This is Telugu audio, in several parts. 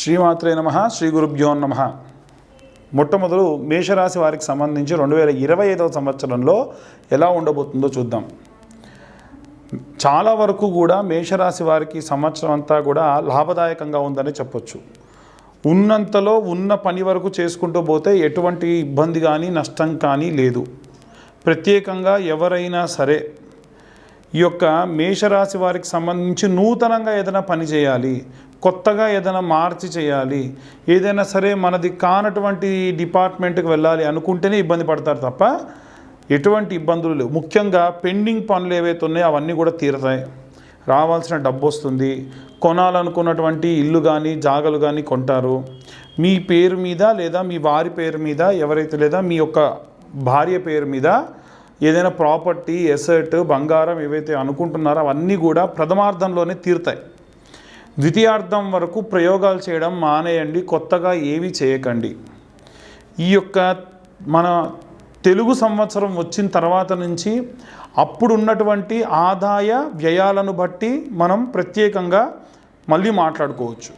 శ్రీమాత్రే నమ శ్రీ గురుభ్యో నమ. మొట్టమొదలు మేషరాశి వారికి సంబంధించి రెండు వేల ఇరవై ఐదవ సంవత్సరంలో ఎలా ఉండబోతుందో చూద్దాం. చాలా వరకు కూడా మేషరాశి వారికి సంవత్సరం అంతా కూడా లాభదాయకంగా ఉందని చెప్పొచ్చు. ఉన్నంతలో ఉన్న పని వరకు చేసుకుంటూ పోతే ఎటువంటి ఇబ్బంది కానీ నష్టం కానీ లేదు. ప్రత్యేకంగా ఎవరైనా సరే ఈ యొక్క మేషరాశి వారికి సంబంధించి నూతనంగా ఏదైనా పని చేయాలి కొత్తగా ఏదైనా మార్చి చేయాలి ఏదైనా సరే మనది కానటువంటి డిపార్ట్మెంట్కి వెళ్ళాలి అనుకుంటేనే ఇబ్బంది పడతారు తప్ప ఎటువంటి ఇబ్బందులు లేవు. ముఖ్యంగా పెండింగ్ పనులు ఏవైతే ఉన్నాయో అవన్నీ కూడా తీరతాయి. రావాల్సిన డబ్బు వస్తుంది. కొనాలనుకున్నటువంటి ఇల్లు కానీ జాగలు కానీ కొంటారు. మీ పేరు మీద లేదా మీ వారి పేరు మీద ఎవరైతే లేదా మీ యొక్క భార్య పేరు మీద ఏదైనా ప్రాపర్టీ ఎసెట్ బంగారం ఏవైతే అనుకుంటున్నారో అవన్నీ కూడా ప్రథమార్థంలోనే తీరుతాయి. ద్వితీయార్థం వరకు ప్రయోగాలు చేయడం మానేయండి కొత్తగా ఏమీ చేయకండి. ఈ యొక్క మన తెలుగు సంవత్సరం వచ్చిన తర్వాత నుంచి అప్పుడు ఉన్నటువంటి ఆదాయ వ్యయాలను బట్టి మనం ప్రత్యేకంగా మళ్ళీ మాట్లాడుకోవచ్చు.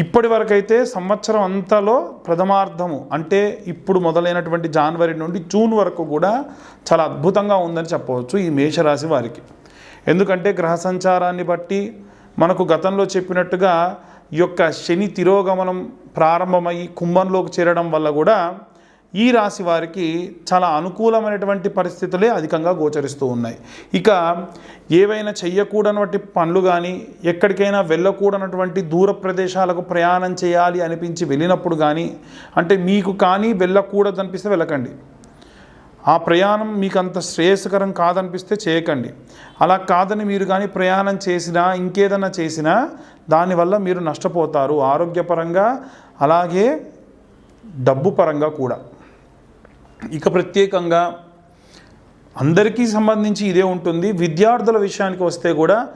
ఇప్పటి వరకైతే సంవత్సరం అంతలో ప్రథమార్థము అంటే ఇప్పుడు మొదలైనటువంటి జనవరి నుండి జూన్ వరకు కూడా చాలా అద్భుతంగా ఉందని చెప్పవచ్చు ఈ మేషరాశి వారికి. ఎందుకంటే గ్రహ సంచారాన్ని బట్టి మనకు గతంలో చెప్పినట్టుగా ఈ యొక్క శని తిరోగమనం ప్రారంభమై కుంభంలోకి చేరడం వల్ల కూడా ఈ రాశి వారికి చాలా అనుకూలమైనటువంటి పరిస్థితులే అధికంగా గోచరిస్తూ ఉన్నాయి. ఇక ఏవైనా చెయ్యకూడనటువంటి పనులు కానీ ఎక్కడికైనా వెళ్ళకూడనటువంటి దూర ప్రదేశాలకు ప్రయాణం చేయాలి అనిపించి వెళ్ళినప్పుడు కానీ అంటే మీకు కానీ వెళ్ళకూడదు అనిపిస్తే వెళ్ళకండి. ఆ ప్రయాణం మీకు అంత శ్రేయస్కరం కాదనిపిస్తే చేయకండి. అలా కాదని మీరు కానీ ప్రయాణం చేసినా ఇంకేదైనా చేసినా దానివల్ల మీరు నష్టపోతారు. ఆరోగ్యపరంగా అలాగే డబ్బు పరంగా కూడా. ఇక ప్రత్యేకంగా అందరికీ సంబంధించి ఇదే ఉంటుంది. విద్యార్థుల విషయానికి వస్తే కూడా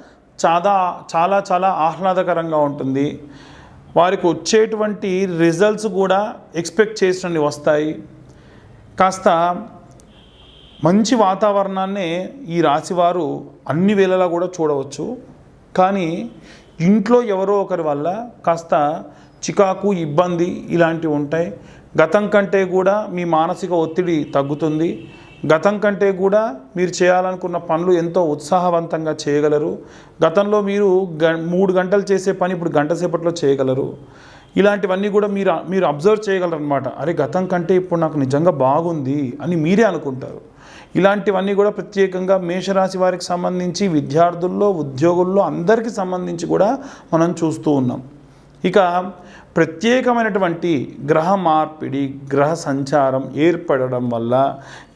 చాలా చాలా చాలా ఆహ్లాదకరంగా ఉంటుంది. వారికి వచ్చేటువంటి రిజల్ట్స్ కూడా ఎక్స్పెక్ట్ చేసినవి వస్తాయి. కాస్త మంచి వాతావరణాన్నే ఈ రాశివారు అన్ని వేళలా కూడా చూడవచ్చు. కానీ ఇంట్లో ఎవరో ఒకరి వల్ల కాస్త చికాకు ఇబ్బంది ఇలాంటివి ఉంటాయి. గతం కంటే కూడా మీ మానసిక ఒత్తిడి తగ్గుతుంది. గతం కంటే కూడా మీరు చేయాలనుకున్న పనులు ఎంతో ఉత్సాహవంతంగా చేయగలరు. గతంలో మీరు గ మూడు గంటలు చేసే పని ఇప్పుడు గంట సేపట్లో చేయగలరు. ఇలాంటివన్నీ కూడా మీరు మీరు అబ్జర్వ్ చేయగలరు అనమాట అరే గతం కంటే ఇప్పుడు నాకు నిజంగా బాగుంది అని మీరే అనుకుంటారు. ఇలాంటివన్నీ కూడా ప్రత్యేకంగా మేషరాశి వారికి సంబంధించి విద్యార్థుల్లో ఉద్యోగుల్లో అందరికీ సంబంధించి కూడా మనం చూస్తూ ఉన్నాం. ఇక ప్రత్యేకమైనటువంటి గ్రహ మార్పిడి గ్రహ సంచారం ఏర్పడడం వల్ల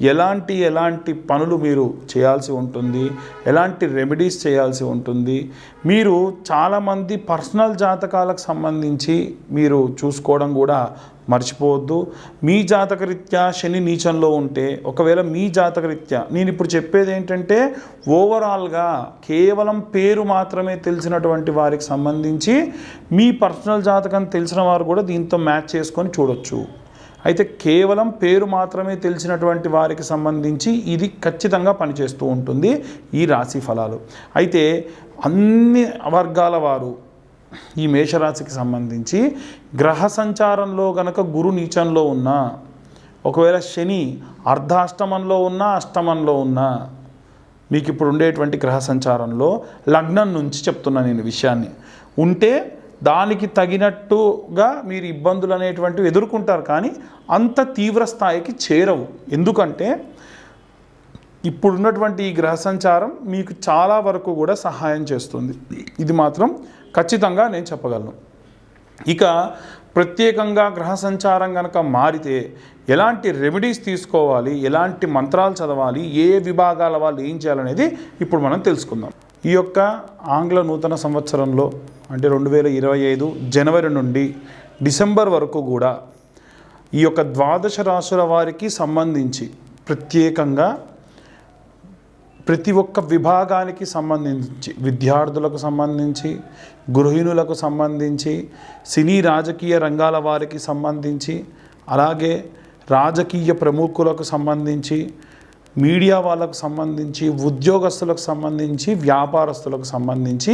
ఎలాంటి ఎలాంటి పనులు మీరు చేయాల్సి ఉంటుంది ఎలాంటి రెమెడీస్ చేయాల్సి ఉంటుంది మీరు చాలామంది పర్సనల్ జాతకాలకు సంబంధించి మీరు చూసుకోవడం కూడా మర్చిపోవద్దు. మీ జాతకరీత్యా శని నీచంలో ఉంటే ఒకవేళ మీ జాతకరీత్యా నేను ఇప్పుడు చెప్పేది ఏంటంటే ఓవరాల్గా కేవలం పేరు మాత్రమే తెలిసినటువంటి వారికి సంబంధించి మీ పర్సనల్ జాతకం తెలిసిన వారు కూడా దీంతో మ్యాచ్ చేసుకొని చూడొచ్చు. అయితే కేవలం పేరు మాత్రమే తెలిసినటువంటి వారికి సంబంధించి ఇది ఖచ్చితంగా పనిచేస్తూ ఉంటుంది ఈ రాశి ఫలాలు. అయితే అన్ని వర్గాల వారు ఈ మేషరాశికి సంబంధించి గ్రహ సంచారంలో గనక గురు నీచంలో ఉన్నా ఒకవేళ శని అర్ధాష్టమంలో ఉన్నా అష్టమంలో ఉన్నా మీకు ఇప్పుడు ఉండేటువంటి గ్రహ సంచారంలో లగ్నం నుంచి చెప్తున్నా నేను విషయాన్ని. ఉంటే దానికి తగినట్టుగా మీరు ఇబ్బందులు అనేటువంటివి ఎదుర్కొంటారు కానీ అంత తీవ్ర స్థాయికి చేరవు. ఎందుకంటే ఇప్పుడున్నటువంటి ఈ గ్రహ సంచారం మీకు చాలా వరకు కూడా సహాయం చేస్తుంది. ఇది మాత్రం ఖచ్చితంగా నేను చెప్పగలను. ఇక ప్రత్యేకంగా గ్రహ సంచారం కనుక మారితే ఎలాంటి రెమెడీస్ తీసుకోవాలి ఎలాంటి మంత్రాలు చదవాలి ఏ విభాగాల వాళ్ళు ఏం చేయాలనేది ఇప్పుడు మనం తెలుసుకుందాం. ఈ యొక్క ఆంగ్ల నూతన సంవత్సరంలో అంటే రెండు వేల ఇరవై ఐదు జనవరి నుండి డిసెంబర్ వరకు కూడా ఈ యొక్క ద్వాదశ రాశుల వారికి సంబంధించి ప్రత్యేకంగా ప్రతి ఒక్క విభాగానికి సంబంధించి విద్యార్థులకు సంబంధించి గృహిణులకు సంబంధించి సినీ రాజకీయ రంగాల వారికి సంబంధించి అలాగే రాజకీయ ప్రముఖులకు సంబంధించి మీడియా వాళ్ళకు సంబంధించి ఉద్యోగస్తులకు సంబంధించి వ్యాపారస్తులకు సంబంధించి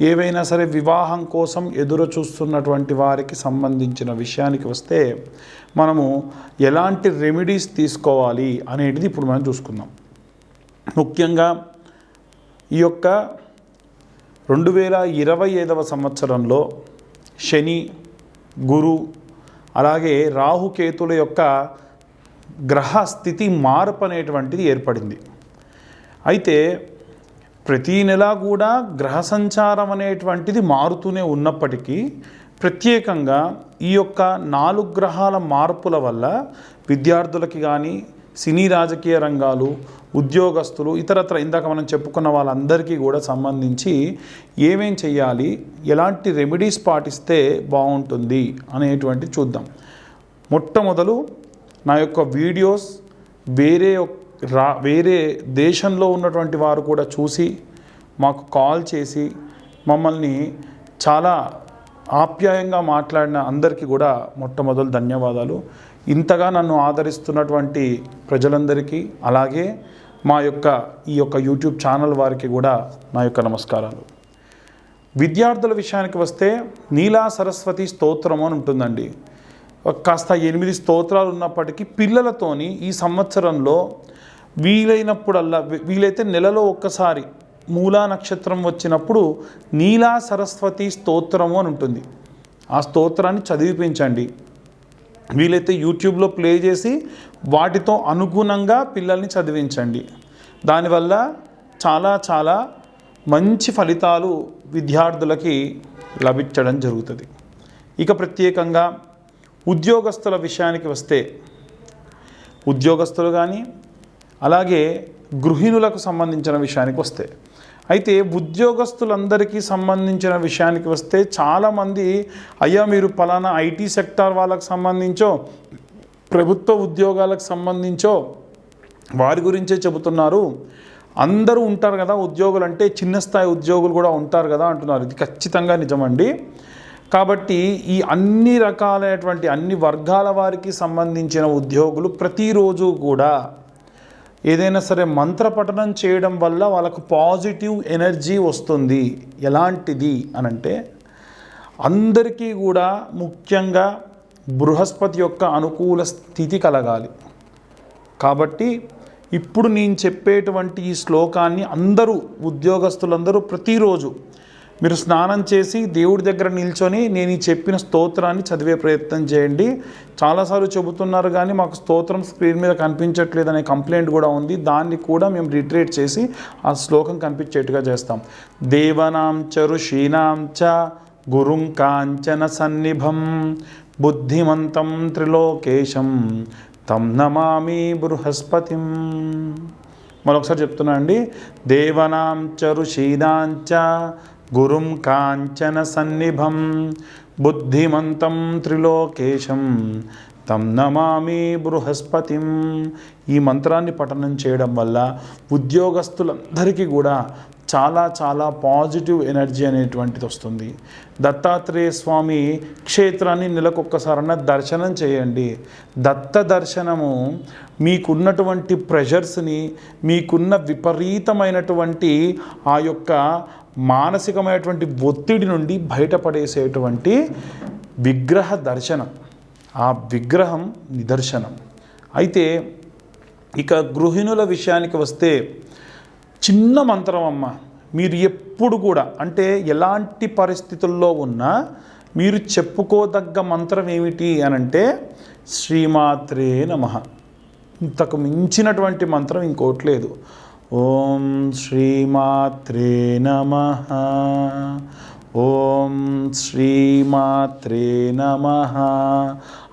ఏవైనా సరే వివాహం కోసం ఎదురు చూస్తున్నటువంటి వారికి సంబంధించిన విషయానికి వస్తే మనము ఎలాంటి రెమెడీస్ తీసుకోవాలి అనేటిది ఇప్పుడు మనం చూసుకుందాం. ముఖ్యంగా ఈ యొక్క రెండు వేల ఇరవై ఐదవ సంవత్సరంలో శని గురు అలాగే రాహుకేతుల యొక్క గ్రహ స్థితి మార్పు అనేటువంటిది ఏర్పడింది. అయితే ప్రతీ నెల కూడా గ్రహ సంచారం అనేటువంటిది మారుతూనే ఉన్నప్పటికీ ప్రత్యేకంగా ఈ యొక్క నాలుగు గ్రహాల మార్పుల వల్ల విద్యార్థులకి కానీ సినీ రాజకీయ రంగాలు ఉద్యోగస్తులు ఇతరత్ర ఇందాక మనం చెప్పుకున్న వాళ్ళందరికీ కూడా సంబంధించి ఏమేం చేయాలి ఎలాంటి రెమెడీస్ పాటిస్తే బాగుంటుంది అనేటువంటి చూద్దాం. మొట్టమొదలు నా యొక్క వీడియోస్ వేరే రా వేరే దేశంలో ఉన్నటువంటి వారు కూడా చూసి మాకు కాల్ చేసి మమ్మల్ని చాలా ఆప్యాయంగా మాట్లాడిన అందరికీ కూడా మొట్టమొదలు ధన్యవాదాలు. ఇంతగా నన్ను ఆదరిస్తున్నటువంటి ప్రజలందరికీ అలాగే మా యొక్క ఈ యొక్క యూట్యూబ్ ఛానల్ వారికి కూడా నా యొక్క నమస్కారాలు. విద్యార్థుల విషయానికి వస్తే నీలా సరస్వతి స్తోత్రం అని ఉంటుందండి. కాస్త ఎనిమిది స్తోత్రాలు ఉన్నప్పటికీ పిల్లలతోని ఈ సంవత్సరంలో వీలైనప్పుడల్లా వీలైతే నెలలో ఒక్కసారి మూలా నక్షత్రం వచ్చినప్పుడు నీలా సరస్వతి స్తోత్రము అని ఉంటుంది. ఆ స్తోత్రాన్ని చదివిపించండి. వీలైతే యూట్యూబ్లో ప్లే చేసి వాటితో అనుగుణంగా పిల్లల్ని చదివించండి. దానివల్ల చాలా చాలా మంచి ఫలితాలు విద్యార్థులకి లభించడం జరుగుతుంది. ఇక ప్రత్యేకంగా ఉద్యోగస్తుల విషయానికి వస్తే ఉద్యోగస్తులు కానీ అలాగే గృహిణులకు సంబంధించిన విషయానికి వస్తే. అయితే ఉద్యోగస్తులందరికీ సంబంధించిన విషయానికి వస్తే చాలామంది అయ్యా మీరు పలానా ఐటీ సెక్టార్ వాళ్ళకు సంబంధించో ప్రభుత్వ ఉద్యోగాలకు సంబంధించో వారి గురించే చెబుతున్నారు. అందరూ ఉంటారు కదా ఉద్యోగులు అంటే చిన్న స్థాయి ఉద్యోగులు కూడా ఉంటారు కదా అంటున్నారు. ఇది ఖచ్చితంగా నిజమండి. కాబట్టి ఈ అన్ని రకాలైనటువంటి అన్ని వర్గాల వారికి సంబంధించిన ఉద్యోగులు ప్రతిరోజు కూడా ఏదైనా సరే మంత్రపఠనం చేయడం వల్ల వాళ్ళకు పాజిటివ్ ఎనర్జీ వస్తుంది. ఎలాంటిది అనంటే అందరికీ కూడా ముఖ్యంగా బృహస్పతి యొక్క అనుకూల స్థితి కలగాలి. కాబట్టి ఇప్పుడు నేను చెప్పేటువంటి ఈ శ్లోకాన్ని అందరూ ఉద్యోగస్తులందరూ ప్రతిరోజు మీరు స్నానం చేసి దేవుడి దగ్గర నిల్చొని నేను ఈ చెప్పిన స్తోత్రాన్ని చదివే ప్రయత్నం చేయండి. చాలాసార్లు చెబుతున్నారు కానీ మాకు స్తోత్రం స్క్రీన్ మీద కనిపించట్లేదు అనే కంప్లైంట్ కూడా ఉంది. దాన్ని కూడా మేము రిట్రేట్ చేసి ఆ శ్లోకం కనిపించేట్టుగా చేస్తాం. దేవనాం చ ఋషీనాం చ గురుం కాంచన సన్నిభం బుద్ధిమంతం త్రిలోకేశం తం నమామి బృహస్పతిం. మరొకసారి చెప్తున్నా అండి. దేవనాం చ ఋషీనాం చ గురుం కాంచన సన్నిభం బుద్ధిమంతం త్రిలోకేశం తం నమామి బృహస్పతిం. ఈ మంత్రాన్ని పఠనం చేయడం వల్ల ఉద్యోగస్తులందరికీ కూడా చాలా చాలా పాజిటివ్ ఎనర్జీ అనేటువంటిది వస్తుంది. దత్తాత్రేయ స్వామి క్షేత్రాన్ని నెలకొక్కసారన్నా దర్శనం చేయండి. దత్త దర్శనము మీకున్నటువంటి ప్రెషర్స్ని మీకున్న విపరీతమైనటువంటి ఆ యొక్క మానసికమైనటువంటి ఒత్తిడి నుండి బయటపడేసేటువంటి విగ్రహ దర్శనం. ఆ విగ్రహం నిదర్శనం. అయితే ఇక గృహిణుల విషయానికి వస్తే చిన్న మంత్రం అమ్మ మీరు ఎప్పుడు కూడా అంటే ఎలాంటి పరిస్థితుల్లో ఉన్నా మీరు చెప్పుకోదగ్గ మంత్రం ఏమిటి అనంటే శ్రీమాత్రే నమ. ఇంతకు మించినటువంటి మంత్రం ఇంకోటి లేదు. ఓం శ్రీమాత్రే నమ. ఓం శ్రీమాత్రే నమ.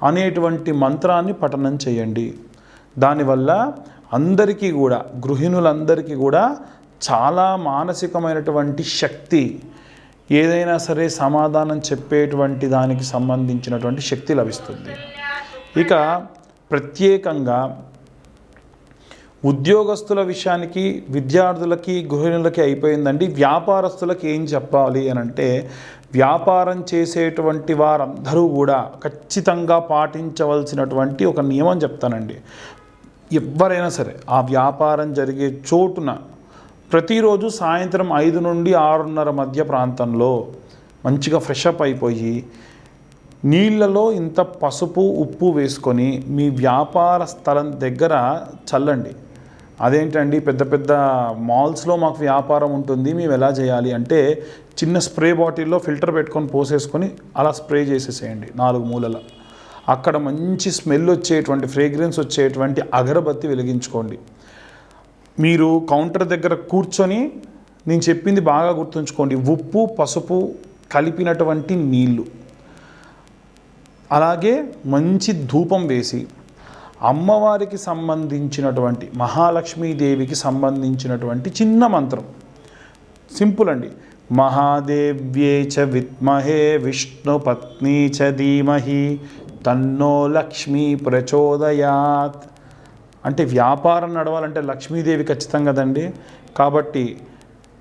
అనేటువంటి మంత్రాన్ని పఠనం చేయండి. దానివల్ల అందరికీ కూడా గృహిణులందరికీ కూడా చాలా మానసికమైనటువంటి శక్తి ఏదైనా సరే సమాధానం చెప్పేటువంటి దానికి సంబంధించినటువంటి శక్తి లభిస్తుంది. ఇక ప్రత్యేకంగా ఉద్యోగస్తుల విషయానికి విద్యార్థులకి గృహిణులకి అయిపోయిందండి. వ్యాపారస్తులకి ఏం చెప్పాలి అని అంటే వ్యాపారం చేసేటువంటి వారందరూ కూడా ఖచ్చితంగా పాటించవలసినటువంటి ఒక నియమం చెప్తానండి. ఎవరైనా సరే ఆ వ్యాపారం జరిగే చోటున ప్రతిరోజు సాయంత్రం ఐదు నుండి ఆరున్నర మధ్య ప్రాంతంలో మంచిగా ఫ్రెషప్ అయిపోయి నీళ్ళలో ఇంత పసుపు ఉప్పు వేసుకొని మీ వ్యాపార స్థలం దగ్గర చల్లండి. అదేంటండి? పెద్ద పెద్ద మాల్స్లో మాకు వ్యాపారం ఉంటుంది. మేము ఎలా చేయాలి అంటే చిన్న స్ప్రే బాటిల్లో ఫిల్టర్ పెట్టుకొని పోసేసుకొని అలా స్ప్రే చేసేసేయండి నాలుగు మూలల. అక్కడ మంచి స్మెల్ వచ్చేటువంటి ఫ్రేగ్రెన్స్ వచ్చేటువంటి అగరబత్తి వెలిగించుకోండి. మీరు కౌంటర్ దగ్గర కూర్చొని నేను చెప్పింది బాగా గుర్తుంచుకోండి. ఉప్పు పసుపు కలిపినటువంటి నీళ్ళు. అలాగే మంచి ధూపం వేసి అమ్మవారికి సంబంధించినటువంటి మహాలక్ష్మీదేవికి సంబంధించినటువంటి చిన్న మంత్రం. సింపుల్ అండి. మహాదేవ్యే చ విద్మహే విష్ణు పత్ని చ ధీమహి తన్నో లక్ష్మీ ప్రచోదయాత్. అంటే వ్యాపారం నడవాలంటే లక్ష్మీదేవి ఖచ్చితంగా కదండి. కాబట్టి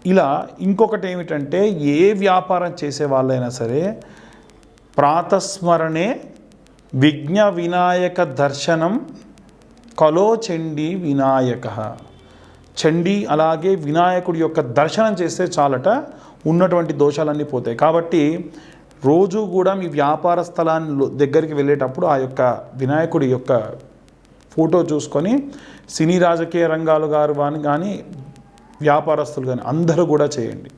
ఇలా ఇంకొకటి ఏమిటంటే ఏ వ్యాపారం చేసే వాళ్ళైనా సరే ప్రాతస్మరణే విఘ్న వినాయక దర్శనం కలో చండీ వినాయక. చండీ అలాగే వినాయకుడి యొక్క దర్శనం చేస్తే చాలట ఉన్నటువంటి దోషాలన్నీ పోతాయి. కాబట్టి రోజు కూడా మీ వ్యాపార స్థలాన్ని దగ్గరికి వెళ్ళేటప్పుడు ఆ యొక్క వినాయకుడి యొక్క ఫోటో చూసుకొని సినీ రాజకీయ రంగాలు గారు కానీ కానీ వ్యాపారస్తులు కానీ అందరూ కూడా చేయండి.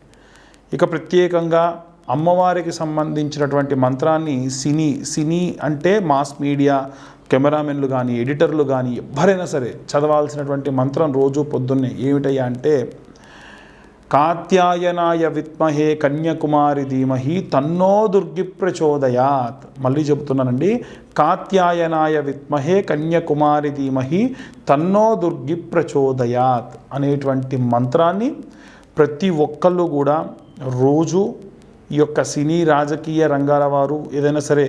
ఇక ప్రత్యేకంగా అమ్మవారికి సంబంధించినటువంటి మంత్రాన్ని సినీ సినీ అంటే మాస్ మీడియా కెమెరామెన్లు కానీ ఎడిటర్లు కానీ ఎవరైనా సరే చదవాల్సినటువంటి మంత్రం రోజు పొద్దున్నే ఏమిటయ్యా అంటే కాత్యాయనాయ విత్మహే కన్యాకుమారి ధీమహి తన్నో దుర్గి ప్రచోదయాత్ మళ్ళీ చెబుతున్నానండి. కాత్యాయనాయ విత్మహే కన్యాకుమారి ధీమహి తన్నో దుర్గి ప్రచోదయాత్ అనేటువంటి మంత్రాన్ని ప్రతి ఒక్కళ్ళు కూడా రోజు ఈ యొక్క సినీ రాజకీయ రంగాల వారు ఏదైనా సరే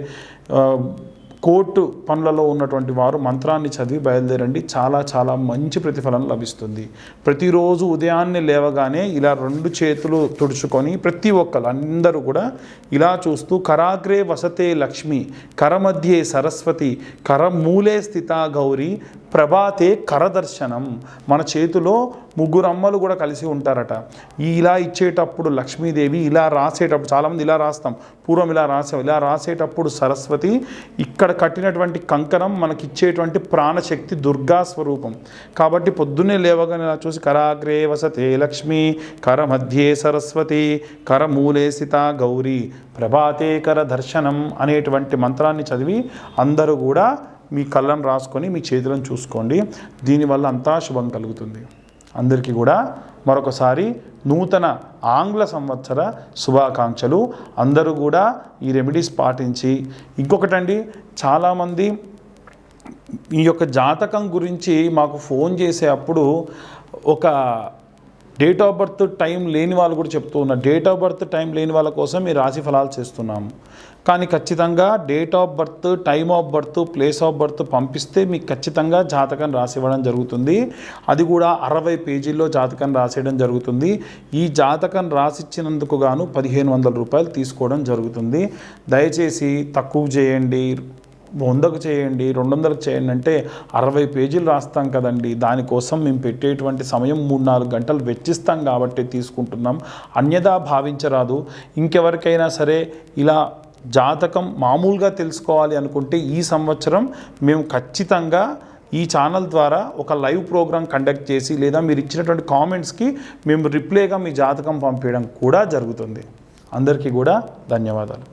కోర్టు పనులలో ఉన్నటువంటి వారు మంత్రాన్ని చదివి బయలుదేరండి. చాలా చాలా మంచి ప్రతిఫలం లభిస్తుంది. ప్రతిరోజు ఉదయాన్నే లేవగానే ఇలా రెండు చేతులు తుడుచుకొని ప్రతి ఒక్కరు అందరూ కూడా ఇలా చూస్తూ కరాగ్రే వసతే లక్ష్మి కరమధ్యే సరస్వతి కరమూలే స్థిత గౌరీ ప్రభాతే కరదర్శనం. మన చేతిలో ముగ్గురు అమ్మలు కూడా కలిసి ఉంటారట. ఈ ఇలా ఇచ్చేటప్పుడు లక్ష్మీదేవి ఇలా రాసేటప్పుడు చాలామంది ఇలా రాస్తాం. పూర్వం ఇలా రాసాం ఇలా రాసేటప్పుడు సరస్వతి ఇక్కడ కట్టినటువంటి కంకణం మనకి ఇచ్చేటువంటి ప్రాణశక్తి దుర్గా స్వరూపం. కాబట్టి పొద్దున్నే లేవగానే ఇలా చూసి కరాగ్రే వసతే లక్ష్మి కర మధ్యే సరస్వతి కరమూలే స్థిత గౌరీ ప్రభాతే కర దర్శనం అనేటువంటి మంత్రాన్ని చదివి అందరూ కూడా మీ కళ్ళను రాసుకొని మీ చేతులను చూసుకోండి. దీనివల్ల అంతా శుభం కలుగుతుంది. అందరికీ కూడా మరొకసారి నూతన ఆంగ్ల సంవత్సర శుభాకాంక్షలు. అందరూ కూడా ఈ రెమెడీస్ పాటించి ఇంకొకటండి చాలామంది ఈ యొక్క జాతకం గురించి మాకు ఫోన్ చేసే అప్పుడు ఒక డేట్ ఆఫ్ బర్త్ టైం లేని వాళ్ళు కూడా చెప్తూ ఉన్నారు. డేట్ ఆఫ్ బర్త్ టైం లేని వాళ్ళ కోసం ఈ రాశి ఫలాలు చేస్తున్నాము. కానీ ఖచ్చితంగా date of birth time of birth place of birth పంపిస్తే మీకు ఖచ్చితంగా జాతకం రాసివ్వడం జరుగుతుంది. అది కూడా అరవై పేజీల్లో జాతకం రాసేయడం జరుగుతుంది. ఈ జాతకం రాసిచ్చినందుకు గాను పదిహేను వందల రూపాయలు తీసుకోవడం జరుగుతుంది. దయచేసి తక్కువ చేయండి. వందకు చేయండి రెండు వందలకు చేయండి అంటే అరవై పేజీలు రాస్తాం కదండి. దానికోసం మేము పెట్టేటువంటి సమయం మూడు నాలుగు గంటలు వెచ్చిస్తాం కాబట్టి తీసుకుంటున్నాం. అన్యదా భావించరాదు. ఇంకెవరికైనా సరే ఇలా జాతకం మామూలుగా తెలుసుకోవాలి అనుకుంటే ఈ సంవత్సరం మేము ఖచ్చితంగా ఈ ఛానల్ ద్వారా ఒక లైవ్ ప్రోగ్రామ్ కండక్ట్ చేసి లేదా మీరు ఇచ్చినటువంటి కామెంట్స్కి మేము రిప్లైగా మీ జాతకం పంపించడం కూడా జరుగుతుంది. అందరికీ కూడా ధన్యవాదాలు.